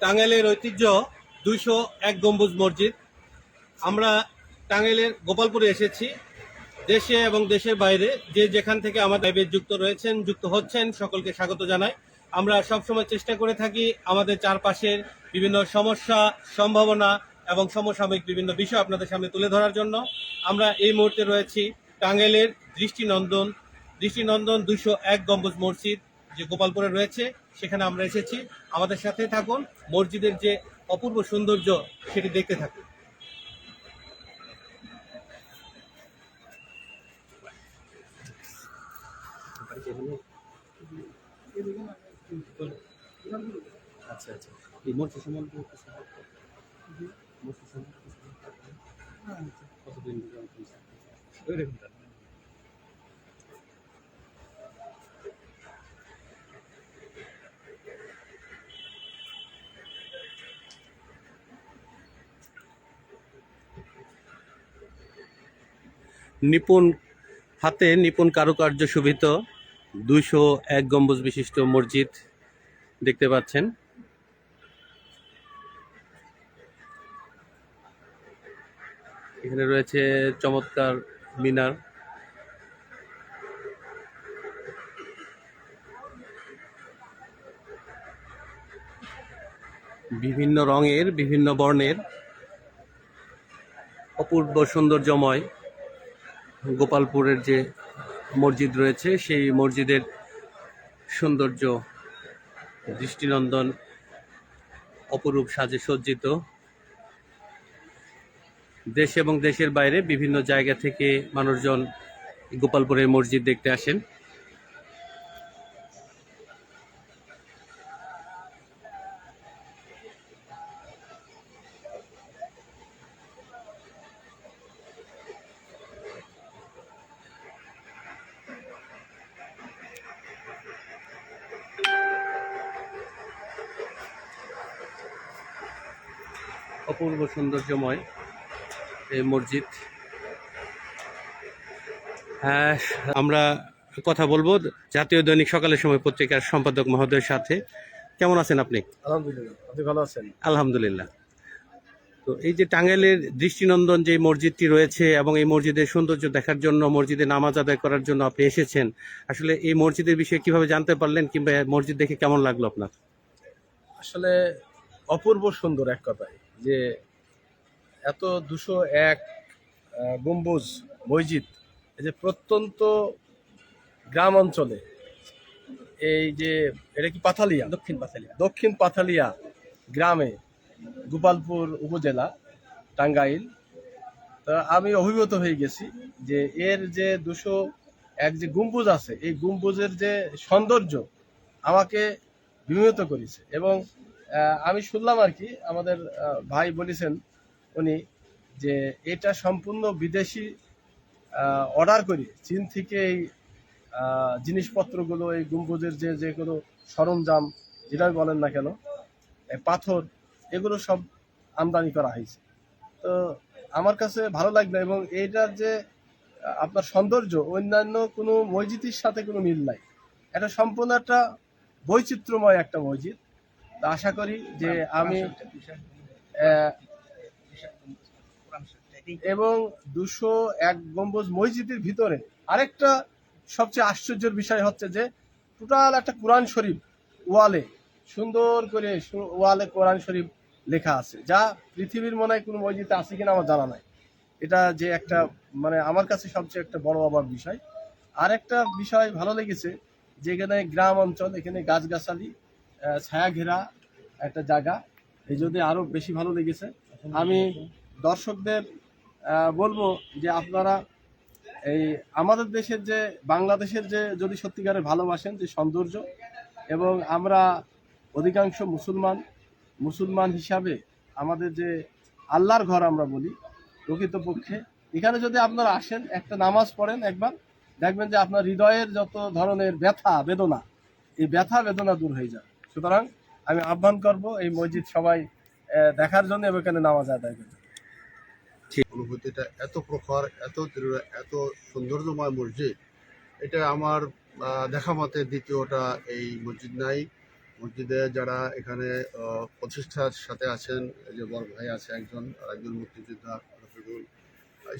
টাঙ্গাইলের ঐতিহ্য দুইশো এক গম্বুজ মসজিদ। আমরা টাঙ্গাইলের গোপালপুরে এসেছি। দেশে এবং দেশের বাইরে যে যেখান থেকে আমার লাইভে যুক্ত রয়েছেন, যুক্ত হচ্ছেন, সকলকে স্বাগত জানাই। আমরা সবসময় চেষ্টা করে থাকি আমাদের চারপাশের বিভিন্ন সমস্যা, সম্ভাবনা এবং সমসাময়িক বিভিন্ন বিষয় আপনাদের সামনে তুলে ধরার জন্য। আমরা এই মুহূর্তে রয়েছি টাঙ্গাইলের দৃষ্টিনন্দন দৃষ্টিনন্দন দুইশো এক গম্বুজ মসজিদ, যে গোপালপুরে রয়েছে। সেখানে আমরা এসেছি। আমাদের সাথে থাকুন। মসজিদের যে অপূর্ব সৌন্দর্য, সেটি দেখতে থাকুন। আচ্ছা আচ্ছা। কতদিন ধরে আপনি ওই রকম তার। নিপুণ হাতে নিপুণ কারুকার্য শোভিত দুইশো এক গম্বুজ বিশিষ্ট মসজিদ দেখতে পাচ্ছেন। এখানে রয়েছে চমৎকার মিনার। বিভিন্ন রঙের, বিভিন্ন বর্ণের অপূর্ব সৌন্দর্যময় গোপালপুরের যে মসজিদ রয়েছে, সেই মসজিদের সৌন্দর্য, দৃষ্টিনন্দন অপরূপ সাজে সজ্জিত। দেশ এবং দেশের বাইরে বিভিন্ন জায়গা থেকে মানুষজন গোপালপুরের মসজিদ দেখতে আসেন। অপূর্ব সৌন্দর্যময় এই মসজিদ। হ্যাঁ আমরা কথা বলব জাতীয় দৈনিক সকালের সময় পত্রিকার সম্পাদক মহোদয়ের সাথে। কেমন আছেন আপনি? আলহামদুলিল্লাহ। আপনি ভালো আছেন? আলহামদুলিল্লাহ। তো এই যে টাঙ্গাইলের দৃষ্টিনন্দন যে মসজিদটি রয়েছে এবং এই মসজিদের সৌন্দর্য দেখার জন্য মসজিদে নামাজ আদায় করার জন্য আপনি এসেছেন আসলে এই মসজিদের বিষয়ে কীভাবে জানতে পারলেন কিংবা মসজিদ দেখে কেমন লাগল আপনার? আসলে অপূর্ব সুন্দর এক কথায়। যে এত দুশো এক গম্বুজ মসজিদ এই যে প্রত্যন্ত গ্রাম অঞ্চলে এই যে এটা কি পাথালিয়া? দক্ষিণ পাথালিয়া। দক্ষিণ পাথালিয়া গ্রামে গোপালপুর উপজেলা টাঙ্গাইল তা আমি অভিভূত হয়ে গেছি যে এর যে দুশো এক যে গম্বুজ আছে এই গম্বুজের যে সৌন্দর্য আমাকে বিমোহিত করেছে এবং আমি শুনলাম আর কি, আমাদের ভাই বলেছেন উনি যে এটা সম্পূর্ণ বিদেশি অর্ডার করি, চীন থেকে এই জিনিসপত্রগুলো, এই গম্বুজের যে যে কোনো সরঞ্জাম, যেটাই বলেন না কেন পাথর, এগুলো সব আমদানি করা হয়েছে। তো আমার কাছে ভালো লাগল এবং এইটার যে, আপনার সৌন্দর্য, অন্যান্য কোনো মসজিদের সাথে কোনো মিল নাই। এটা সম্পূর্ণ একটা বৈচিত্র্যময় একটা মসজিদ। তা আশা করি যে আমি এবং দুশো এক গম্বুজ মসজিদের ভিতরে আরেকটা সবচেয়ে আশ্চর্যের বিষয় হচ্ছে যে টোটাল একটা কোরআন শরীফ ওয়ালে সুন্দর করে ওয়ালে কোরআন শরীফ লেখা আছে যা পৃথিবীর মনে হয় কোনো মসজিদে আছে কিনা আমার জানা নাই। এটা যে একটা মানে আমার কাছে সবচেয়ে একটা বড় অবাক বিষয়। আর একটা বিষয় ভালো লেগেছে যেখানে গ্রাম অঞ্চল এখানে গাছগাছালি ছায়া ঘেরা একটা জায়গা। এই জন্য আরও বেশি ভালো লেগেছে। আমি দর্শকদের বলব যে আপনারা এই আমাদের দেশের যে, বাংলাদেশের যে যদি সত্যিকারে ভালোবাসেন, যে সৌন্দর্য, এবং আমরা অধিকাংশ মুসলমান মুসলমান হিসাবে আমাদের যে আল্লাহর ঘর আমরা বলি, প্রকৃতপক্ষে। এখানে যদি আপনারা আসেন, একটা নামাজ পড়েন একবার, দেখবেন যে আপনার হৃদয়ের যত ধরনের ব্যথা, বেদনা, এই ব্যথা, বেদনা দূর হয়ে যাবে সুতরাং আমি আহ্বান করব এই মসজিদ সবাই দেখার জন্য এবং এখানে নামাজ আদায় করতে অনুভূতিটা এত প্রখর, এত এত সৌন্দর্যময় মসজিদ, এটা আমার দেখা মতে দ্বিতীয়টা এই মসজিদ নাই। মসজিদে যারা এখানে প্রতিষ্ঠার সাথে আছেন যে বড় ভাই আছে একজন একজন মুক্তিযোদ্ধা রফিকুল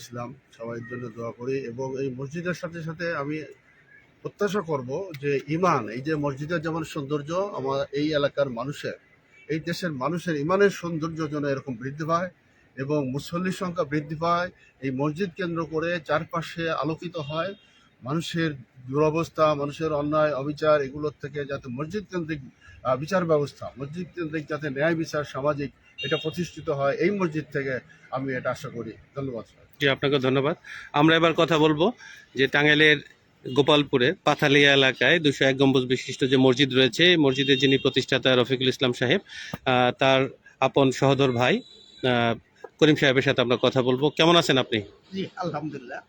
ইসলাম, সবাই জন্য দোয়া করি এবং এই মসজিদের সাথে সাথে আমি প্রত্যাশা করব যে ইমান এই যে মসজিদের যেমন সৌন্দর্য, আমার এই এলাকার মানুষের, এই দেশের মানুষের ইমানের সৌন্দর্য যেন এরকম বৃদ্ধি পায় এবং মুসল্লির সংখ্যা বৃদ্ধি পায়, এই মসজিদ কেন্দ্র করে চারপাশে আলোকিত হয়, মানুষের দুরবস্থা, মানুষের অন্যায়, অবিচার, এগুলোর থেকে যাতে মসজিদ কেন্দ্রিক বিচার ব্যবস্থা, মসজিদ কেন্দ্রিক যাতে ন্যায় বিচার সামাজিক এটা প্রতিষ্ঠিত হয়, এই মসজিদ থেকে আমি এটা আশা করি। ধন্যবাদ জি, আপনাকে ধন্যবাদ। আমরা এবার কথা বলব যে টাঙ্গাইলের গোপালপুরের পাথালিয়া এলাকায় দুশো এক গম্বুজ বিশিষ্ট যে মসজিদ রয়েছে এই মসজিদের যিনি প্রতিষ্ঠাতা রফিকুল ইসলাম সাহেব তার আপন সহদর ভাই করিম সাহেবের সাথে আমরা কথা বলব। কেমন আছেন আপনি? আলহামদুলিল্লাহ।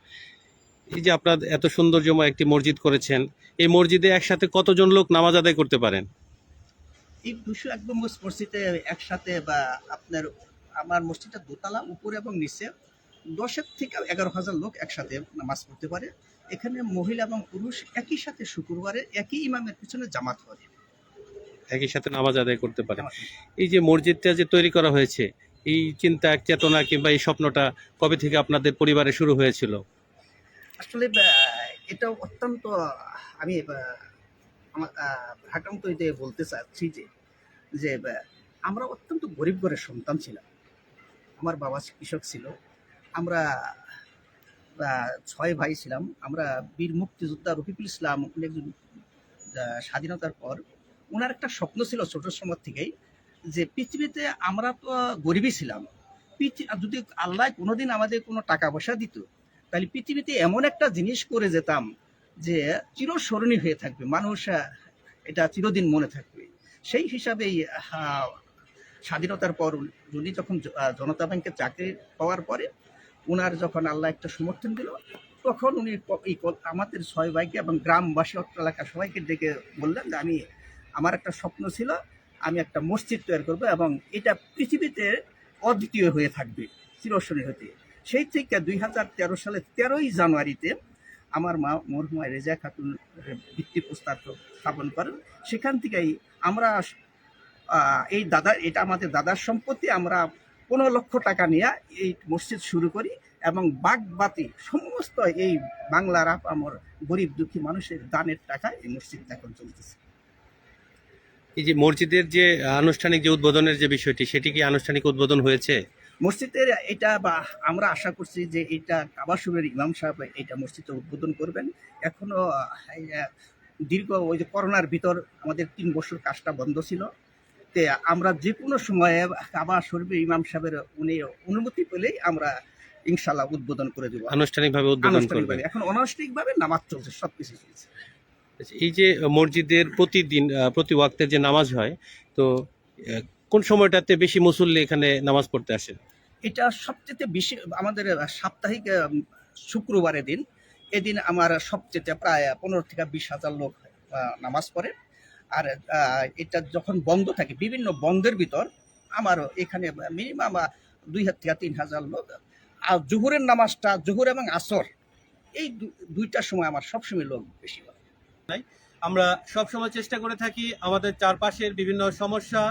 এই যে আপনার এত সৌন্দর্যময় একটি মসজিদ করেছেন এই মসজিদে একসাথে কতজন লোক নামাজ আদায় করতে পারেন? এই দুশো এক গম্বুজ মসজিদে একসাথে বা আপনার আমার মসজিদটা দোতলা উপরে এবং নিচে দশের থেকে এগারো হাজার লোক একসাথে নামাজ পড়তে পারে। এখানে মহিলা এবং পুরুষ একই সাথে শুক্রবারে একই ইমামের পিছনে জামাত করে একই সাথে নামাজ আদায় করতে পারেন এই যে মসজিদটা যে তৈরি করা হয়েছে এই চিন্তা চেতনা কিংবা এই স্বপ্নটা কবে থেকে আপনাদের পরিবারে শুরু হয়েছিল? আসলে এটা অত্যন্ত আমি আমার ভাটান্ত যে বলতে চাচ্ছি যে যে আমরা অত্যন্ত গরিব ঘরের সন্তান ছিলাম। আমার বাবা কৃষক ছিল। আমরা ছয় ভাই ছিলাম। আমরা বীর মুক্তিযোদ্ধা রফিকুল ইসলাম উনি একজন স্বাধীনতার পর ওনার একটা স্বপ্ন ছিল ছোট সময় থেকেই যে পৃথিবীতে আমরা তো গরিবই ছিলাম। যদি আল্লাহ কোনোদিন আমাদের কোনো টাকা পয়সা দিত, তাহলে পৃথিবীতে এমন একটা জিনিস করে যেতাম যে চিরস্মরণীয় হয়ে থাকবে। মানুষ এটা চিরদিন মনে থাকবে। সেই হিসাবেই স্বাধীনতার পর উনি যখন জনতা ব্যাংকে চাকরি পাওয়ার পরে ওনার যখন আল্লাহ একটা সমর্থন দিল, তখন উনি এই আমাদের ছয় ভাইকে এবং গ্রামবাসী অত্র এলাকা সবাইকে ডেকে বললেন যে, আমি, আমার একটা স্বপ্ন ছিল, আমি একটা মসজিদ তৈরি করব এবং এটা পৃথিবীতে অদ্বিতীয় হয়ে থাকবে চিরস্মরণীয় হতে। সেই থেকে দুই হাজার তেরো সালে তেরোই জানুয়ারিতে আমার মা মরহুমা রেজা খাতুন ভিত্তি প্রস্তাব স্থাপন করেন। সেখান থেকেই আমরা এই দাদা, এটা আমাদের দাদার সম্পত্তি, আমরা পনেরো লক্ষ টাকা নিয়ে এই মসজিদ শুরু করি এবং বাগবাতি সমস্ত এই বাংলার আপ আমার গরিব দুঃখী মানুষের দানের টাকা এই মসজিদ এখন চলতেছে। এই যে মসজিদের যে আনুষ্ঠানিক যে উদ্বোধনের যে বিষয়টি সেটি কি আনুষ্ঠানিক উদ্বোধন হয়েছে? মসজিদের এটা বা আমরা আশা করছি যে এটা কাবাসুরের ইমাম সাহেব এটা মসজিদে উদ্বোধন করবেন। এখনও আহ, এই, আহ, দীর্ঘ ওই যে করোনার ভিতর আমাদের তিন বছর কাজটা বন্ধ ছিল। তে আমরা যে কোনো সময়ে কাবা শরীফের ইমাম সাহেবের উনি অনুমতি পেলেই আমরা ইনশাল্লাহ উদ্বোধন করে দেবো। আনুষ্ঠানিকভাবে উদ্বোধন আনুষ্ঠানিকভাবে। এখন অনানুষ্ঠানিকভাবে নামাজ চলছে সব কিছু চলছে এই যে মসজিদের প্রতিদিন প্রতি ওয়াক্তের যে নামাজ হয় তো কোন সময়টাতে বেশি মুসল্লি এখানে নামাজ পড়তে আসে? এটা সবচেয়ে বেশি আমাদের সাপ্তাহিক শুক্রবারের দিন। এদিন আমার সবচেয়ে প্রায় পনেরো থেকে বিশ হাজার লোক নামাজ পড়ে। আর এটা যখন বন্ধ থাকে, বিভিন্ন বন্ধের ভিতর আমার এখানে মিনিমাম দুই হাজার থেকে তিন হাজার লোক। আর জোহরের নামাজটা, জোহর এবং আসর, এই দুইটার সময় আমার সবসময় লোক বেশি হয়। আমরা সবসময় চেষ্টা করে থাকি আমাদের চারপাশের বিভিন্ন সমস্যা,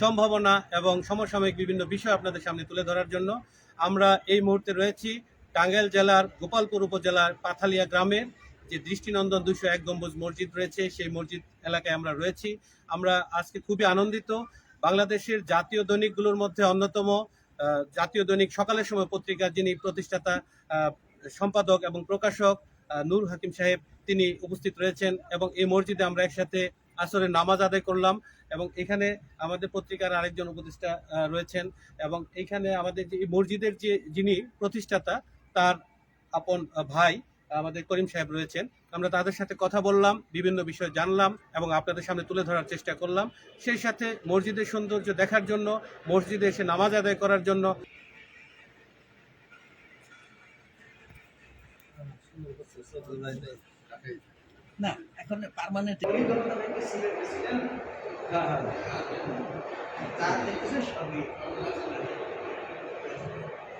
সম্ভাবনা এবং সমসাময়িক বিভিন্ন বিষয় আপনাদের সামনে তুলে ধরার জন্য। আমরা এই মুহূর্তে রয়েছি টাঙ্গাইল জেলার গোপালপুর উপজেলার পাথালিয়া গ্রামের যে দৃষ্টিনন্দন দুশো এক গম্বুজ মসজিদ রয়েছে, সেই মসজিদ এলাকায় আমরা রয়েছি। আমরা আজকে খুবই আনন্দিত। বাংলাদেশের জাতীয় দৈনিকগুলোর মধ্যে অন্যতম জাতীয় দৈনিক সকালের সময় পত্রিকার যিনি প্রতিষ্ঠাতা সম্পাদক এবং প্রকাশক নূর হাকিম সাহেব, তিনি উপস্থিত রয়েছেন এবং এই মসজিদে আমরা একসাথে আসরে নামাজ আদায় করলাম এবং এখানে আমাদের পত্রিকার আরেকজন উপদেষ্টা রয়েছেন এবং এখানে আমাদের যে মসজিদের যে যিনি প্রতিষ্ঠাতা, তার আপন ভাই আমাদের করিম সাহেব রয়েছেন। আমরা তাদের সাথে কথা বললাম বিভিন্ন বিষয় জানলাম এবং আপনাদের সামনে তুলে ধরার চেষ্টা করলাম। সেই সাথে মসজিদের সৌন্দর্য দেখার জন্য মসজিদে এসে নামাজ আদায় করার জন্য না এখন পার্মানেন্ট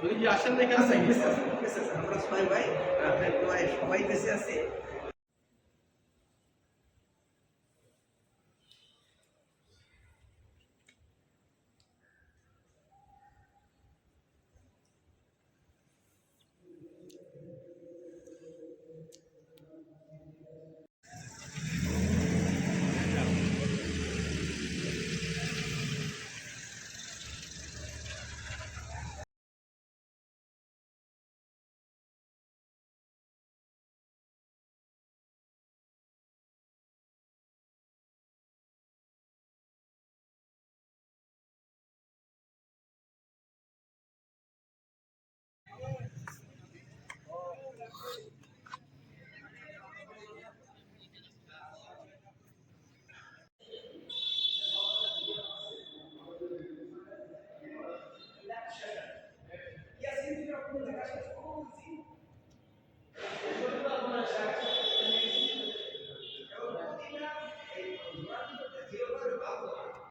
আছে, গেছে আছে। আমরা ছয় ভাই, আপনার সবাই দেশে আছি